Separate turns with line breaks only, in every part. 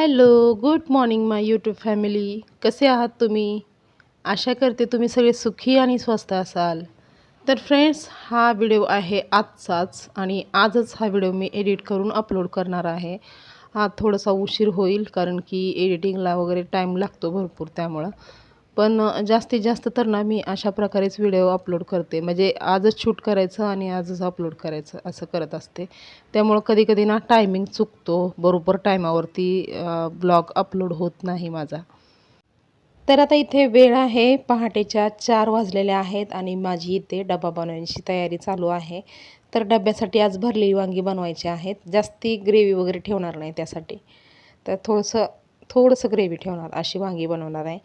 Hello good morning my YouTube family. कसे आहात तुम्ही? आशा करते तुम्ही सगळे सुखी आणि स्वस्त असाल. तर फ्रेंड्स हा व्हिडिओ आहे आजचाच आणि आजच हा व्हिडिओ मी एडिट करून अपलोड करणार आहे. हा थोडासा उशीर होईल कारण की एडिटिंगला वगैरे टाईम लागतो भरपूर त्यामुळं. पण जास्तीत जास्त तर ना मी अशा प्रकारेच व्हिडिओ अपलोड करते. म्हणजे आजच शूट करायचं आणि आजच अपलोड करायचं असं करत असते. त्यामुळं कधी कधी ना टायमिंग चुकतो. बरोबर टायमावरती ब्लॉग अपलोड होत नाही माझा. तर आता इथे वेळ आहे. पहाटेच्या चार वाजलेल्या आहेत आणि माझी इथे डबा बनवण्याची तयारी चालू आहे. तर डब्यासाठी आज भरलेली वांगी बनवायची आहेत. जास्ती ग्रेव्ही वगैरे ठेवणार नाही त्यासाठी. तर थोडंसं थोडंसं ग्रेव्ही ठेवणार अशी वांगी बनवणार आहे.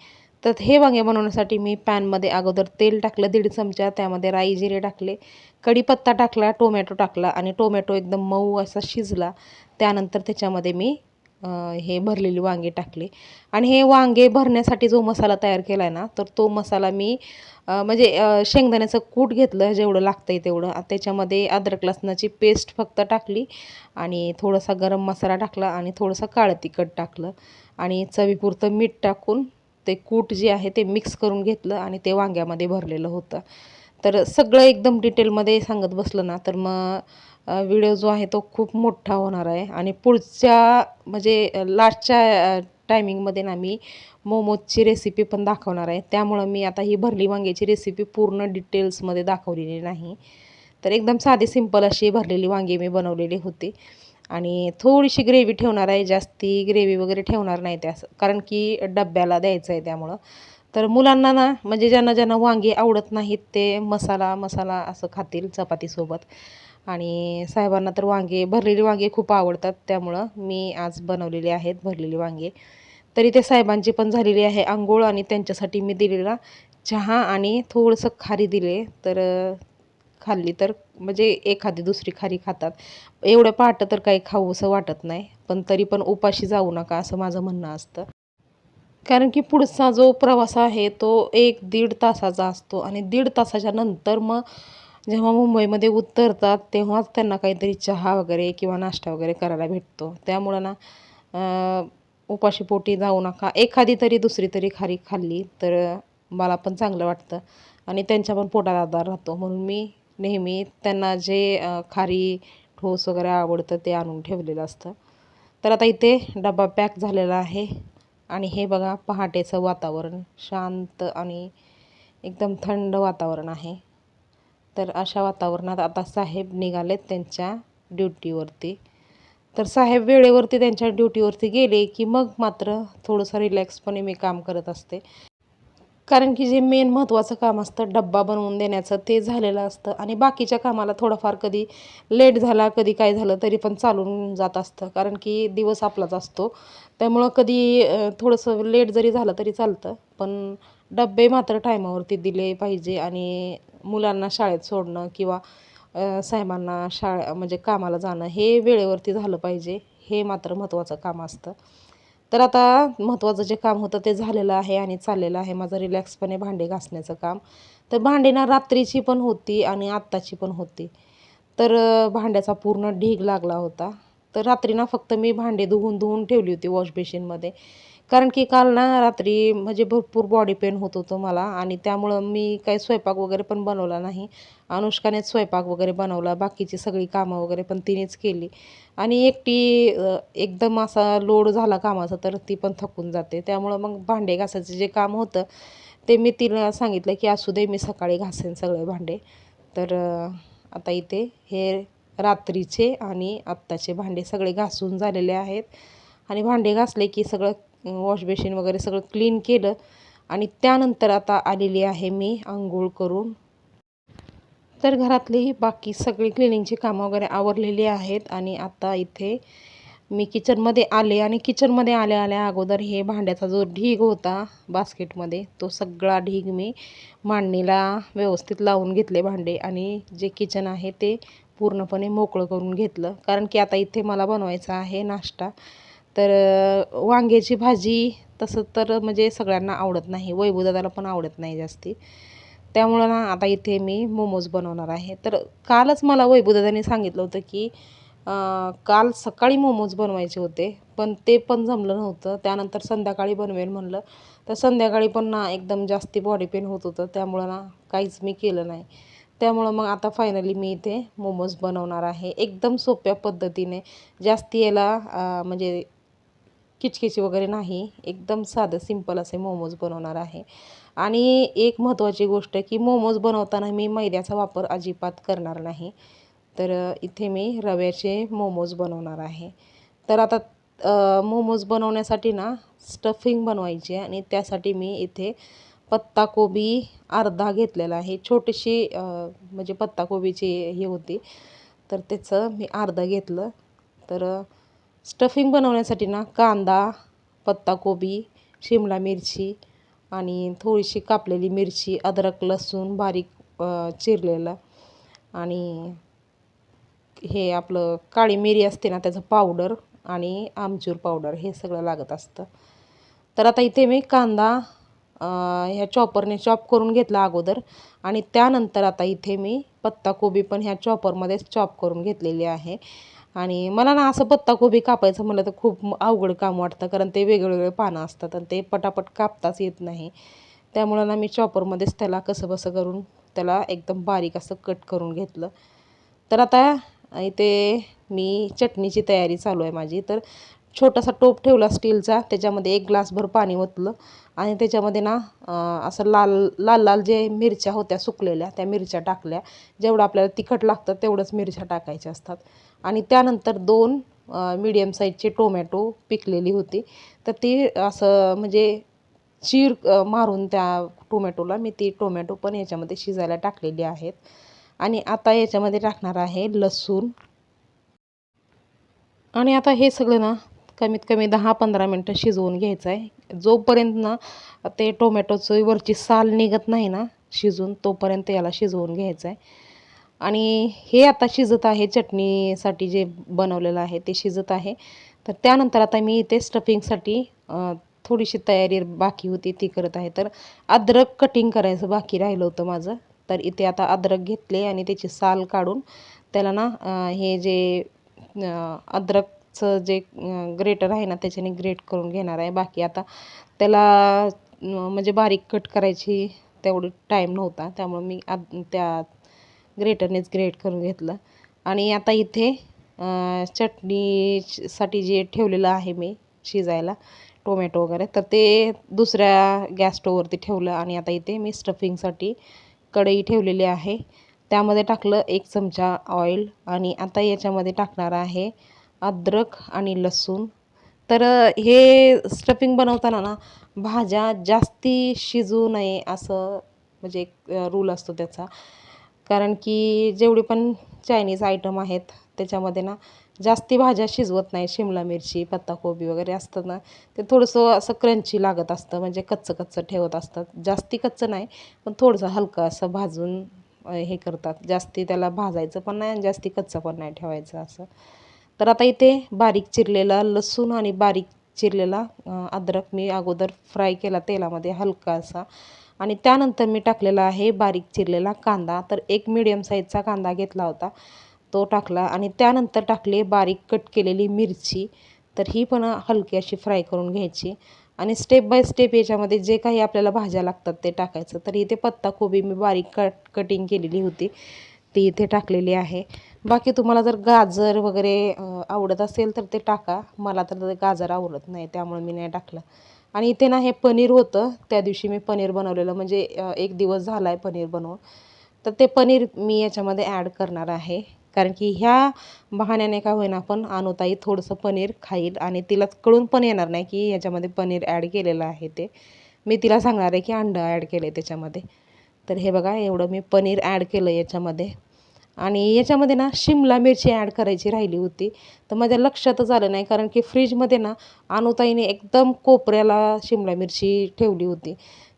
तर हे वांगे बनवण्यासाठी मी पॅनमध्ये अगोदर तेल टाकलं दीड चमचा त्यामध्ये राई जिरे टाकले कढीपत्ता टाकला टोमॅटो टाकला आणि टोमॅटो एकदम मऊ असा शिजला. त्यानंतर त्याच्यामध्ये मी हे भरलेली वांगे टाकले. आणि हे वांगे भरण्यासाठी जो मसाला तयार केला आहे ना तर तो मसाला मी म्हणजे शेंगदाण्याचं कूट घेतलं जेवढं लागतं आहे तेवढं त्याच्यामध्ये अद्रक लसणाची पेस्ट फक्त टाकली आणि थोडासा गरम मसाला टाकला आणि थोडंसं काळं तिखट टाकलं आणि चवीपुरतं मीठ टाकून ते कूट जे आहे ते मिक्स करून घेतलं आणि ते वांग्यामध्ये भरलेलं होतं. तर सगळं एकदम डिटेलमध्ये सांगत बसलं ना तर मग व्हिडिओ जो आहे तो खूप मोठा होणार आहे. आणि पुढच्या म्हणजे लास्टच्या टायमिंगमध्ये ना मी मोमोजची रेसिपी पण दाखवणार आहे. त्यामुळं मी आता ही भरली वांग्याची रेसिपी पूर्ण डिटेल्समध्ये दाखवलेली नाही. तर एकदम साधी सिंपल अशी भरलेली वांगी मी बनवलेली होती. आणि थोडीशी ग्रेव्ही ठेवणार आहे जास्ती ग्रेव्ही वगैरे ठेवणार नाही त्या कारण की डब्याला द्यायचं आहे त्यामुळं. तर मुलांना ना म्हणजे ज्यांना ज्यांना वांगी आवडत नाहीत ते मसाला मसाला असं खातील चपातीसोबत. आणि साहेबांना तर वांगे भरलेली वांगे खूप आवडतात त्यामुळं मी आज बनवलेली आहेत भरलेली वांगे. तरी ते साहेबांची पण झालेली आहे आंघोळ आणि त्यांच्यासाठी मी दिलेला चहा आणि थोडंसं खारी दिले. तर खाल्ली तर म्हणजे एखादी दुसरी खारी खातात. एवढं पहाटं तर काही खाऊ असं वाटत नाही पण तरी पण उपाशी जाऊ नका असं माझं म्हणणं असतं. कारण की पुढचा जो प्रवास आहे तो एक दीड तासाचा असतो आणि दीड तासाच्या नंतर मग जेव्हा मुंबईमध्ये उतरतात तेव्हाच त्यांना काहीतरी चहा वगैरे किंवा नाश्ता वगैरे करायला भेटतो. त्यामुळं ना उपाशीपोटी जाऊ नका. एखादी तरी दुसरी तरी खारी खाल्ली तर मला पण चांगलं वाटतं आणि त्यांच्या पण पोटात आधार राहतो. म्हणून मी नेहमी त्यांना जे खारी ठोस वगैरे आवडतं ते आणून ठेवलेलं असतं. तर आता इथे डबा पॅक झालेला आहे आणि हे बघा पहाटेचं वातावरण. शांत आणि एकदम थंड वातावरण आहे. तर अशा वातावरणात आता साहेब निघालेत त्यांच्या ड्युटीवरती. तर साहेब वेळेवरती त्यांच्या ड्युटीवरती गेले की मग मात्र थोडंसं रिलॅक्सपणे मी काम करत असते. कारण की जे मेन महत्त्वाचं काम असतं डब्बा बनवून देण्याचं ते झालेलं असतं. आणि बाकीच्या कामाला थोडंफार कधी लेट झाला कधी काय झालं तरी पण चालून जात असतं. कारण की दिवस आपलाच असतो. त्यामुळं कधी थोडंसं लेट जरी झालं तरी चालतं. पण डब्बे मात्र टायमावरती दिले पाहिजे. आणि मुलांना शाळेत सोडणं किंवा साहेबांना शाळा म्हणजे कामाला जाणं हे वेळेवरती झालं पाहिजे. हे मात्र महत्त्वाचं काम असतं. तर आता महत्त्वाचं जे काम होतं ते झालेलं आहे आणि चाललेलं आहे. माझं रिलॅक्सपणे भांडे घासण्याचं काम. तर भांडी ना रात्रीची पण होती आणि आत्ताची पण होती. तर भांड्याचा पूर्ण ढीग लागला होता. तर रात्री ना फक्त मी भांडे धुवून धुवून ठेवली होती वॉश बेसिनमध्ये कारण की काल ना रात्री म्हणजे भरपूर बॉडी पेन होत होतं मला आणि त्यामुळं मी काही स्वयंपाक वगैरे पण बनवला नाही. अनुष्कानेच स्वयंपाक वगैरे बनवला बाकीची सगळी कामं वगैरे पण तिनेच केली. आणि एकटी एकदम असा लोड झाला कामाचा तर ती पण थकून जाते. त्यामुळं मग भांडे घासायचं जे काम होतं ते मी तिला सांगितलं की असू दे मी सकाळी घासेन सगळे भांडे. तर आता इथे हे रात्रीचे आणि आत्ताचे भांडे सगळे घासून झालेले आहेत. आणि भांडे घासले की सगळं वॉश बेसिन वगैरे सगळं क्लीन केलं. आणि त्यानंतर आता आलेली आहे मी आंघोळ करून. तर घरातली बाकी सगळी क्लिनिंगची कामं वगैरे आवरलेली आहेत. आणि आता इथे मी किचनमध्ये आले. आणि किचनमध्ये आल्या आल्या अगोदर हे भांड्याचा जो ढीग होता बास्केटमध्ये तो सगळा ढीग मी मांडणीला व्यवस्थित लावून घेतले भांडे. आणि जे किचन आहे ते पूर्णपणे मोकळं करून घेतलं. कारण की आता इथे मला बनवायचा आहे नाश्ता. तर वांग्याची भाजी तसं तर म्हणजे सगळ्यांना आवडत नाही. वैभवदादाला पण आवडत नाही जास्ती. त्यामुळं ना आता इथे मी मोमोज बनवणार आहे. तर कालच मला वैभवदादाने सांगितलं होतं की काल सकाळी मोमोज बनवायचे होते पण ते पण जमलं नव्हतं. त्यानंतर संध्याकाळी बनवेल म्हणलं. तर संध्याकाळी पण ना एकदम जास्ती बॉडी पेन होत होतं. त्यामुळं ना काहीच मी केलं नाही. त्यामुळं मग आता फायनली मी इथे मोमोज बनवणार आहे. एकदम सोप्या पद्धतीने. जास्ती याला म्हणजे किचकिची वगैरे नाही. एकदम साधं सिंपल असे मोमोज बनवणार आहे. आणि एक महत्त्वाची गोष्ट की मोमोज बनवताना मी मैद्याचा वापर अजिबात करणार नाही. तर इथे मी रव्याचे मोमोज बनवणार आहे. तर आता मोमोज बनवण्यासाठी ना स्टफिंग बनवायची आहे आणि त्यासाठी मी इथे पत्ताकोबी अर्धा घेतलेला आहे. छोटीशी म्हणजे पत्ताकोबीची हे होती. तर त्याचं मी अर्धा घेतलं. तर स्टफिंग बनवण्यासाठी ना कांदा पत्ताकोबी शिमला मिरची आणि थोडीशी कापलेली मिरची अद्रक लसूण बारीक चिरलेलं आणि हे आपलं काळी मिरी असते ना त्याचं पावडर आणि आमचूर पावडर हे सगळं लागत असतं. तर आता इथे मी कांदा ह्या चॉपरने चॉप करून घेतला अगोदर आणि त्यानंतर आता इथे मी पत्ताकोबी पण ह्या चॉपरमध्येच चॉप करून घेतलेली आहे. आणि मला ना असं पत्ताकोबी कापायचं म्हणलं तर खूप अवघड काम वाटतं कारण ते वेगवेगळे पानं असतात आणि ते पटापट कापताच येत नाही. त्यामुळं ना मी चॉपरमध्येच त्याला कसं बसं करून त्याला एकदम बारीक असं कट करून घेतलं. तर आता इथे मी चटणीची तयारी चालू आहे माझी. तर छोटासा टोप ठेवला स्टीलचा त्याच्यामध्ये एक ग्लासभर पाणी ओतलं आणि त्याच्यामध्ये ना असं लाल लाल लाल जे मिरच्या होत्या सुकलेल्या त्या मिरच्या टाकल्या. जेवढं आपल्याला तिखट लागतं तेवढंच मिरच्या टाकायच्या असतात. आणि त्यानंतर दोन मीडियम साईजचे टोमॅटो पिकलेली होती. तर ती असं म्हणजे चीर मारून त्या टोमॅटोला मी ती टोमॅटो पण याच्यामध्ये शिजायला टाकलेली आहेत. आणि आता याच्यामध्ये टाकणार आहे लसूण. आणि आता हे सगळं ना कमीत कमी दहा पंधरा मिनटं शिजवून घ्यायचं आहे जोपर्यंत ना ते टोमॅटोचं वरची साल निघत नाही ना शिजून तोपर्यंत याला शिजवून घ्यायचं आहे आणि हे आता शिजत आहे चटणीसाठी जे बनवलेलं आहे ते शिजत आहे. तर त्यानंतर आता मी इथे स्टफिंगसाठी थोडीशी तयारी बाकी होती ती करत आहे. तर अद्रक कटिंग करायचं बाकी राहिलं होतं माझं. तर इथे आता अद्रक घेतले आणि त्याची साल काढून त्याला ना हे जे अद्रकचं जे ग्रेटर आहे ना त्याच्याने ग्रेट करून घेणार आहे. बाकी आता त्याला म्हणजे बारीक कट करायची तेवढं टाईम नव्हता. त्यामुळे मी आद त्या ग्रेटरनेच ग्रेट करून घेतलं. आणि आता इथे चटणीसाठी जे ठेवलेलं आहे मी शिजायला टोमॅटो वगैरे तर ते दुसऱ्या गॅस स्टोववरती ठेवलं आणि आता इथे मी स्टफिंगसाठी कढई ठेवलेली आहे. त्यामध्ये टाकलं एक चमचा ऑइल आणि आता याच्यामध्ये टाकणार आहे अद्रक आणि लसूण. तर हे स्टफिंग बनवताना ना भाज्या जास्ती शिजू नये असं म्हणजे एक रूल असतो त्याचा. कारण की जेवढे पण चायनीज आयटम आहेत त्याच्यामध्ये ना जास्ती भाज्या शिजवत नाही शिमला मिरची पत्ताकोबी वगैरे असतं ना ते थोडंसं असं क्रंची लागत असतं. म्हणजे कच्चं कच्चं ठेवत असतात. जास्ती कच्चं नाही पण थोडंसं हलकं असं भाजून हे करतात. जास्ती त्याला भाजायचं पण नाही आणि जास्ती कच्चं पण नाही ठेवायचं असं. तर आता इथे बारीक चिरलेला लसूण आणि बारीक चिरलेला अद्रक मी अगोदर फ्राय केला तेलामध्ये हलका असा. आणि त्यानंतर मी टाकलेला आहे बारीक चिरलेला कांदा. तर एक मिडियम साईजचा कांदा घेतला होता. तो टाकला आणि त्यानंतर टाकले बारीक कट केलेली मिरची. तर ही पण हलकी अशी फ्राय करून घ्यायची. आणि स्टेप बाय स्टेप याच्यामध्ये जे काही आपल्याला भाज्या लागतात ते टाकायचं. तर इथे पत्ताकोबी मी बारीक कट कटिंग केलेली होती. ती इथे टाकलेली आहे. बाकी तुम्हाला जर गाजर वगैरे आवडत असेल तर ते टाका. मला तर ते गाजर आवडत नाही त्यामुळे मी नाही टाकलं. आणि इथे ना हे पनीर होतं त्या दिवशी मी पनीर बनवलेलं. म्हणजे एक दिवस झाला आहे पनीर बनवून. तर ते पनीर मी याच्यामध्ये ॲड करणार आहे. कारण की ह्या बहाण्याने का होईना पण अनुताई थोडंसं पनीर खाईल आणि तिला कळून पण येणार नाही की याच्यामध्ये पनीर ॲड केलेलं आहे ते. मी तिला सांगणार आहे की अंडं ॲड केलं आहे त्याच्यामध्ये. तर हे बघा एवढं मी पनीर ॲड केलं याच्यामध्ये. आणि याच्यामध्ये ना शिमला मिरची ॲड करायची राहिली होती. तर माझ्या लक्षातच आलं नाही कारण की फ्रीजमध्ये ना अनुताईने एकदम कोपऱ्याला शिमला मिरची ठेवली होती.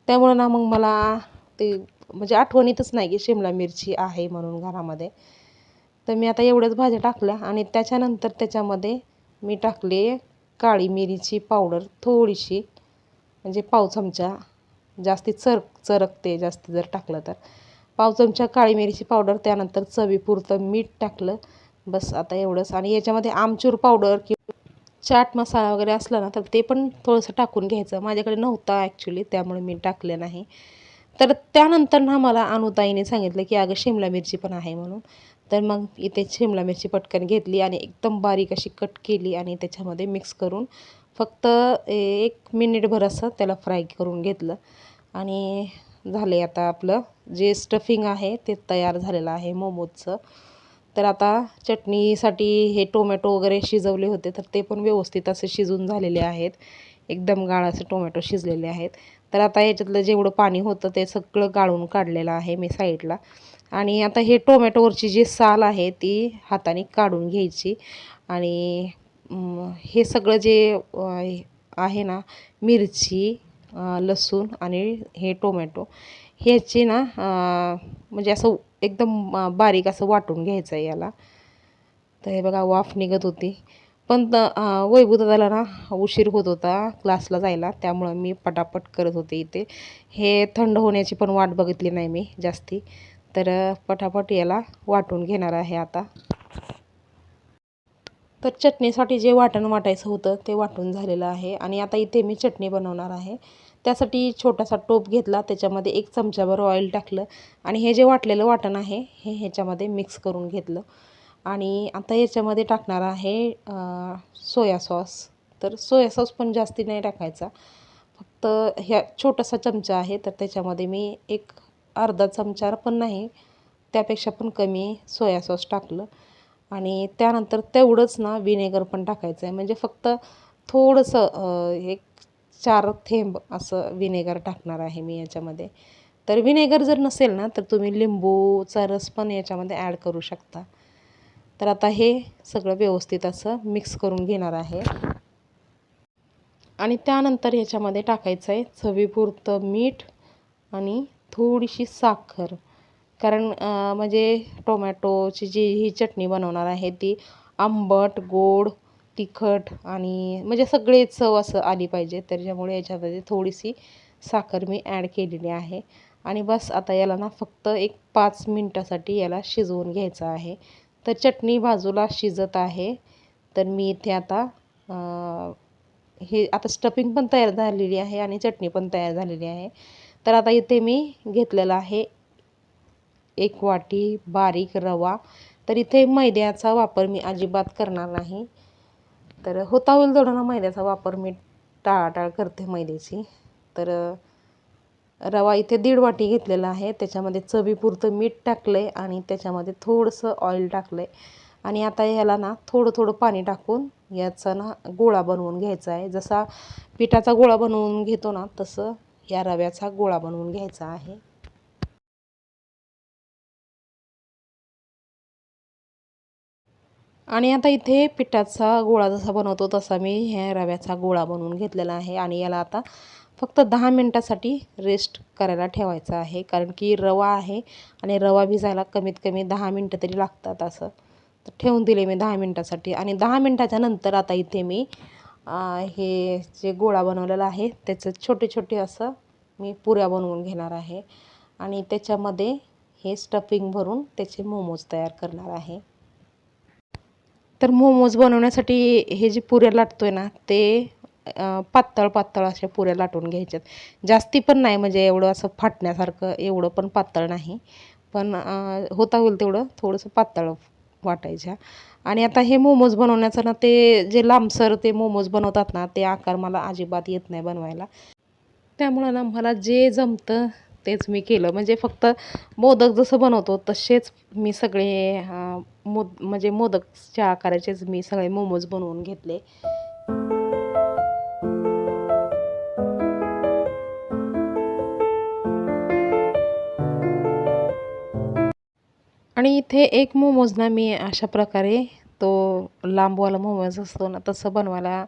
त्यामुळं ना मग मला ते म्हणजे आठवणीतच नाही की शिमला मिरची आहे म्हणून घरामध्ये. तर मी आता एवढ्याच भाज्या टाकल्या आणि त्याच्यानंतर त्याच्यामध्ये मी टाकले काळी मिरीची पावडर थोडीशी म्हणजे पाव चमचा. जास्ती चर चरकते जास्ती जर टाकलं तर. पाव चमचा काळी मिरीची पावडर त्यानंतर चवीपुरतं मीठ टाकलं. बस आता एवढंच. आणि याच्यामध्ये आमचूर पावडर किंवा चाट मसाला वगैरे असला ना तर ते पण थोडंसं टाकून घ्यायचं. माझ्याकडे नव्हता ॲक्च्युली त्यामुळे मी टाकलं नाही. तर त्यानंतर ना मला अनुताईने सांगितलं की अगं शिमला मिरची पण आहे म्हणून. तर मग इथे शिमला मिरची पटकन घेतली आणि एकदम बारीक अशी कट केली आणि त्याच्यामध्ये मिक्स करून फक्त एक मिनिटभर असं त्याला फ्राय करून घेतलं. आणि झाले आता आपलं. जे स्टफिंग आहे ते तयार झालेलं आहे मोमोजचं. तर आता चटणीसाठी हे टोमॅटो वगैरे शिजवले होते तर ते पण व्यवस्थित असे शिजून झालेले आहेत. एकदम गाळ असे टोमॅटो शिजलेले आहेत. तर आता याच्यातलं जेवढं पाणी होतं ते सगळं गाळून काढलेलं आहे मी साईडला. आणि आता हे टोमॅटोवरची जी साल आहे ती हाताने काढून घ्यायची. आणि हे सगळं जे आहे ना मिरची लसूण आणि हे टोमॅटो ह्याची ना म्हणजे असं एकदम बारीक असं वाटून घ्यायचं आहे याला. तर हे बघा वाफ निघत होती. पण वैभवदादाला ना उशीर होत होता क्लासला जायला त्यामुळं मी पटापट करत होते इथे. हे थंड होण्याची पण वाट बघितली नाही मी जास्ती. तर पटापट याला वाटून घेणार आहे आता. तर चटणीसाठी जे वाटण वाटायचं होतं ते वाटून झालेलं आहे. आणि आता इथे मी चटणी बनवणार आहे. त्यासाठी छोटासा टोप घेतला. त्याच्यामध्ये एक चमच्याभर ऑइल टाकलं. आणि हे जे वाटलेलं वाटण आहे हे ह्याच्यामध्ये मिक्स करून घेतलं. आणि आता याच्यामध्ये टाकणार आहे सोया सॉस. तर सोया सॉस पण जास्ती नाही टाकायचा. फक्त ह्या छोटासा चमचा आहे. तर त्याच्यामध्ये मी एक अर्धा चमचा पण नाही त्यापेक्षा पण कमी सोया सॉस टाकलं. आणि त्यानंतर तेवढंच ना विनेगर पण टाकायचं आहे म्हणजे फक्त थोडंसं एक चार थेंब असं विनेगर टाकणार आहे मी याच्यामध्ये. तर विनेगर जर नसेल ना तर तुम्ही लिंबूचा रस पण याच्यामध्ये ॲड करू शकता. तर आता हे सगळं व्यवस्थित असं मिक्स करून घेणार आहे. आणि त्यानंतर याच्यामध्ये टाकायचं आहे चवीपुरतं मीठ आणि थोडीशी साखर. कारण म्हणजे टोमॅटोची जी ही चटणी बनवणार आहे ती आंबट गोड तिखट आणि म्हणजे सगळे चव असं आली पाहिजे. त्याच्यामुळे याच्यामध्ये थोडीशी साखर मी ॲड केलेली आहे. आणि बस आता याला ना फक्त एक पाच मिनटासाठी याला शिजवून घ्यायचं आहे. तर चटणी बाजूला शिजत आहे. तर मी इथे आता हे आता स्टफिंग पण तयार झालेली आहे आणि चटणी पण तयार झालेली आहे. तर आता इथे मी घेतलेलं आहे एक वाटी बारीक रवा. तर इथे मैद्याचा वापर मी अजिबात करणार नाही. तर होता होईल तेवढा ना मैद्याचा वापर मी टाळाटाळ करते मैद्याची. तर रवा इथे दीड वाटी घेतलेला आहे. त्याच्यामध्ये चवीपुरतं मीठ टाकलं आहे आणि त्याच्यामध्ये थोडंसं ऑइल टाकलं आहे आणि आता ह्याला ना थोडं थोडं पाणी टाकून याचा ना गोळा बनवून घ्यायचा आहे. जसा पिठाचा गोळा बनवून घेतो ना तसं या रव्याचा गोळा बनवून घ्यायचा आहे. आणि आता इथे पिठाचा गोळा जसा बनवतो तसा मी ह्या रव्याचा गोळा बनवून घेतलेला आहे आणि याला आता फक्त दहा मिनटासाठी रेस्ट करायला ठेवायचा आहे. कारण की रवा आहे आणि रवा भिजायला कमीत कमी दहा मिनटं तरी लागतात असं. तर ठेवून दिले मी दहा मिनटासाठी. आणि दहा मिनटाच्या नंतर आता इथे मी हे जे गोळा बनवलेला आहे त्याचं छोटे छोटे असं मी पुऱ्या बनवून घेणार आहे. आणि त्याच्यामध्ये हे स्टफिंग भरून त्याचे मोमोज तयार करणार आहे. तर मोमोज बनवण्यासाठी हे जे पुऱ्या लाटतो आहे ना ते पातळ पातळ अशा पुऱ्या लाटून घ्यायच्यात. जास्ती पण नाही म्हणजे एवढं असं फाटण्यासारखं एवढं पण पातळ नाही. पण होता होईल तेवढं थोडंसं पातळ वाटायच्या. आणि आता हे मोमोज बनवण्याचं ना ते जे लांबसर ते मोमोज बनवतात ना ते आकार मला अजिबात येत नाही बनवायला. त्यामुळं ना मला जे जमतं तेच मी केलं. म्हणजे फक्त मोदक जसं बनवतो तसेच मी सगळे मोद म्हणजे मोदकच्या आकाराचेच मी सगळे मोमोज बनवून घेतले. आणि इथे एक मोमोज ना मी अशा प्रकारे तो लांबवाला मोमोज असतो ना तसं बनवायला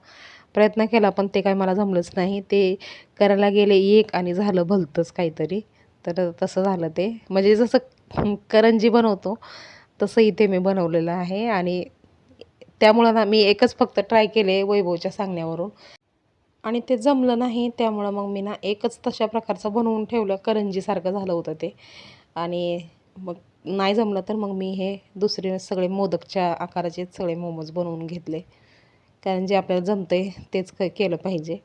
प्रयत्न केला पण ते काय मला जमलंच नाही. ते करायला गेले एक आणि झालं भलतंच काहीतरी. तर तसं झालं ते. म्हणजे जसं करंजी बनवतो तसं इथे मी बनवलेलं आहे आणि त्यामुळं ना मी एकच फक्त ट्राय केले वैभवच्या सांगण्यावरून. आणि ते जमलं नाही त्यामुळं मग मी ना एकच तशा प्रकारचं बनवून ठेवलं. करंजीसारखं झालं होतं ते. आणि मग नाही जमलं तर मग मी हे दुसरे सगळे मोदकच्या आकाराचे सगळे मोमोज बनवून घेतले. कारण जे आपल्याला जमतं आहे तेच क केलं पाहिजे.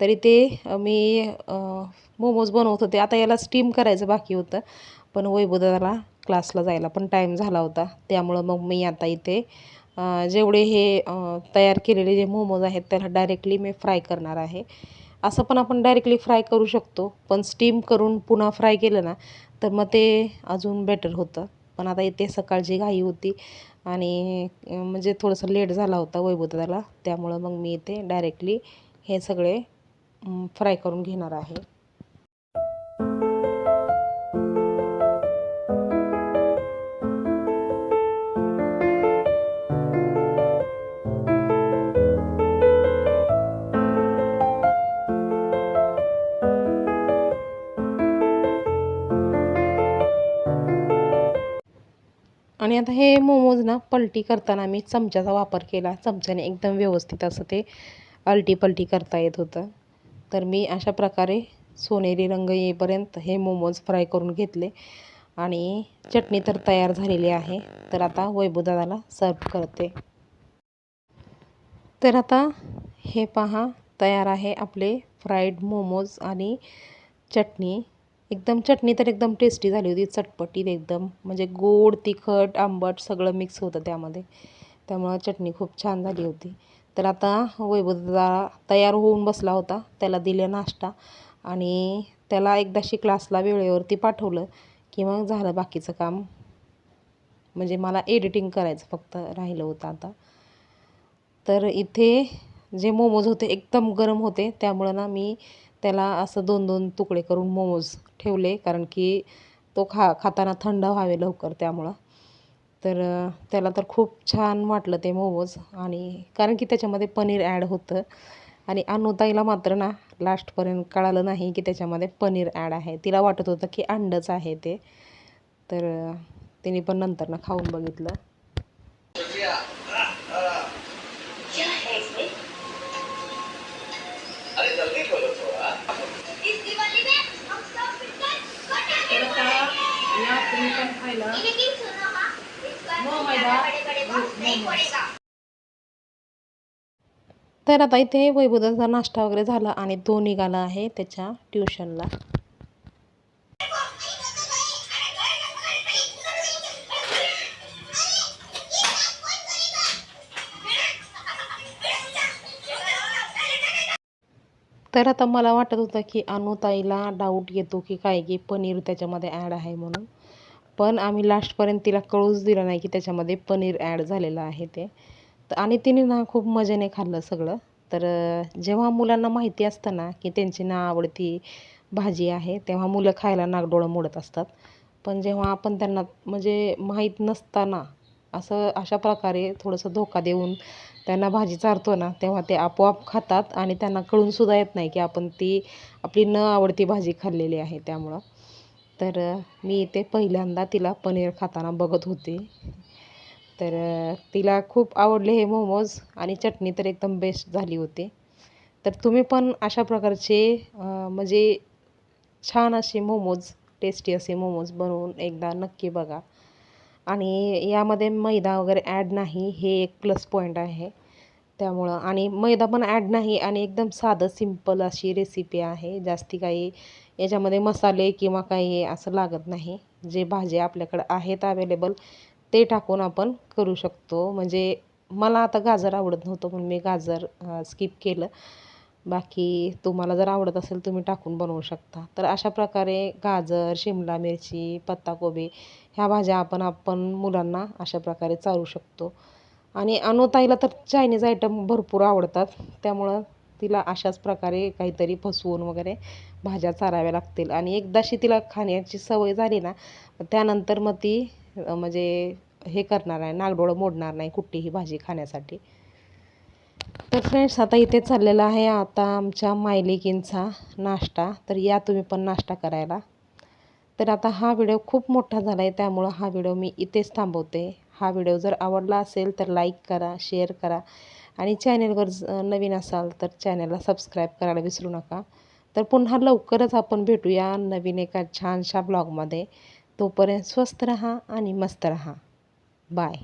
तरी ते मी मोमोज बनवत होते. आता याला स्टीम करायचं बाकी होतं. पण वैभवदादाला क्लासला जायला पण टाईम झाला होता. त्यामुळं मग मी आता इथे जेवढे हे तयार केलेले जे मोमोज आहेत त्याला डायरेक्टली मी फ्राय करणार आहे. असं पण आपण डायरेक्टली फ्राय करू शकतो. पण स्टीम करून पुन्हा फ्राय केलं ना तर मग ते अजून बेटर होतं. पण आता इथे सकाळची घाई होती आणि म्हणजे थोडंसं लेट झाला होता वैभवदादाला. त्यामुळं मग मी इथे डायरेक्टली हे सगळे फ्राय करून घेणार आहे. आणि आता हे मोमोज ना पलटी करताना मी चमच्याचा वापर केला. चमच्याने एकदम व्यवस्थित असं ते अलटी पलटी करता येत होतं. तर मी अशा प्रकारे सोनेरी रंग येईपर्यंत हे मोमोज फ्राय करून घेतले. आणि चटणी तर तयार झालेली आहे. तर आता वैभूदादाला सर्व करते. तर आता हे पहा तयार आहे आपले फ्राईड मोमोज आणि चटणी. एकदम चटणी तर एकदम टेस्टी झाली होती चटपटीत एकदम. म्हणजे गोड तिखट आंबट सगळं मिक्स होतं त्यामध्ये. त्यामुळं चटणी खूप छान झाली होती. तर आता वैभवदा तयार होऊन बसला होता. त्याला दिले नाश्ता आणि त्याला एकदाशी क्लासला वेळेवरती पाठवलं की मग झालं बाकीचं काम. म्हणजे मला एडिटिंग करायचं फक्त राहिलं होतं आता. तर इथे जे मोमोज होते एकदम गरम होते. त्यामुळं ना मी त्याला असं दोन दोन तुकडे करून मोमोज ठेवले कारण की तो खा खाताना थंड व्हावे लवकर त्यामुळं. तर त्याला तर खूप छान वाटलं ते मोमोज आणि कारण की त्याच्यामध्ये पनीर ॲड होतं. आणि अनुताईला मात्र ना लास्टपर्यंत कळालं नाही की त्याच्यामध्ये पनीर ॲड आहे. तिला वाटत होतं की अंडच आहे ते. तर तिने पण नंतर ना खाऊन बघितलं.
अरे
हाँ
तर आता इथे वैभवदाचा नाश्ता वगैरे झाला आणि तो निघाला आहे त्याच्या ट्युशनला. तर आता मला वाटत होतं की अनुताईला डाऊट येतो की काय की पनीर त्याच्यामध्ये ॲड आहे म्हणून. पण आम्ही लास्टपर्यंत तिला कळूच दिलं नाही की त्याच्यामध्ये पनीर ॲड झालेलं आहे ते. तर आणि तिने ना खूप मजेने खाल्लं सगळं. तर जेव्हा मुलांना माहिती असतं ना की त्यांची ना आवडती भाजी आहे तेव्हा मुलं खायला नागडोळं मोडत असतात. पण जेव्हा आपण त्यांना म्हणजे माहीत नसताना असं अशा प्रकारे थोडंसं धोका देऊन त्यांना भाजी चारतो ना तेव्हा ते आपोआप खातात आणि त्यांना कळूनसुद्धा येत नाही की आपण ती आपली न आवडती भाजी खाल्लेली आहे त्यामुळं. तर मी इथे पहिल्यांदा तिला पनीर खाताना बघत होते. तर तिला खूप आवडले हे मोमोज आणि चटणी तर एकदम बेस्ट झाली होती. तर तुम्ही पण अशा प्रकारचे म्हणजे छान असे मोमोज टेस्टी असे मोमोज बनवून एकदा नक्की बघा. आणि यामध्ये मैदा वगैरे ॲड नाही हे एक प्लस पॉईंट आहे. त्यामुळं आणि मैदा पण ॲड नाही आणि एकदम साधं सिंपल अशी रेसिपी आहे. जास्ती काही याच्यामध्ये मसाले किंवा काही असं लागत नाही. जे भाज्या आपल्याकडं आहेत अवेलेबल ते टाकून आपण करू शकतो. म्हणजे मला आता गाजर आवडत नव्हतं म्हणून मी गाजर स्किप केलं. बाकी तुम्हाला जर आवडत असेल तुम्ही टाकून बनवू शकता. तर अशा प्रकारे गाजर शिमला मिरची पत्ताकोबी ह्या भाज्या आपण आपण मुलांना अशा प्रकारे चारू शकतो. आणि अनुताईला तर चायनीज आयटम भरपूर आवडतात. त्यामुळं तिला अशाच प्रकारे काहीतरी फसवून वगैरे भाज्या चाराव्या लागतील. आणि एकदाशी तिला खाण्याची सवय झाली ना त्यानंतर मग ती म्हणजे हे करणार आहे नागडोळं मोडणार नाही कुठलीही भाजी खाण्यासाठी. तर फ्रेंड्स आता इथे चाललेला आहे आता आमच्या मायलेकींचा नाश्ता. तर या तुम्ही पण नाश्ता करायला. तर आता हा व्हिडिओ खूप मोठा झाला आहे त्यामुळं हा व्हिडिओ मी इथेच थांबवते. हा व्हिडिओ जर आवडला असेल तर लाईक करा शेअर करा आणि चॅनेलवर नवीन असाल तर चॅनलला सबस्क्राईब करायला विसरू नका. तर पुन्हा लवकरच आपण भेटूया नवीन एका छानशा ब्लॉगमध्ये. तोपर्यंत स्वस्त रहा आणि मस्त रहा. बाय.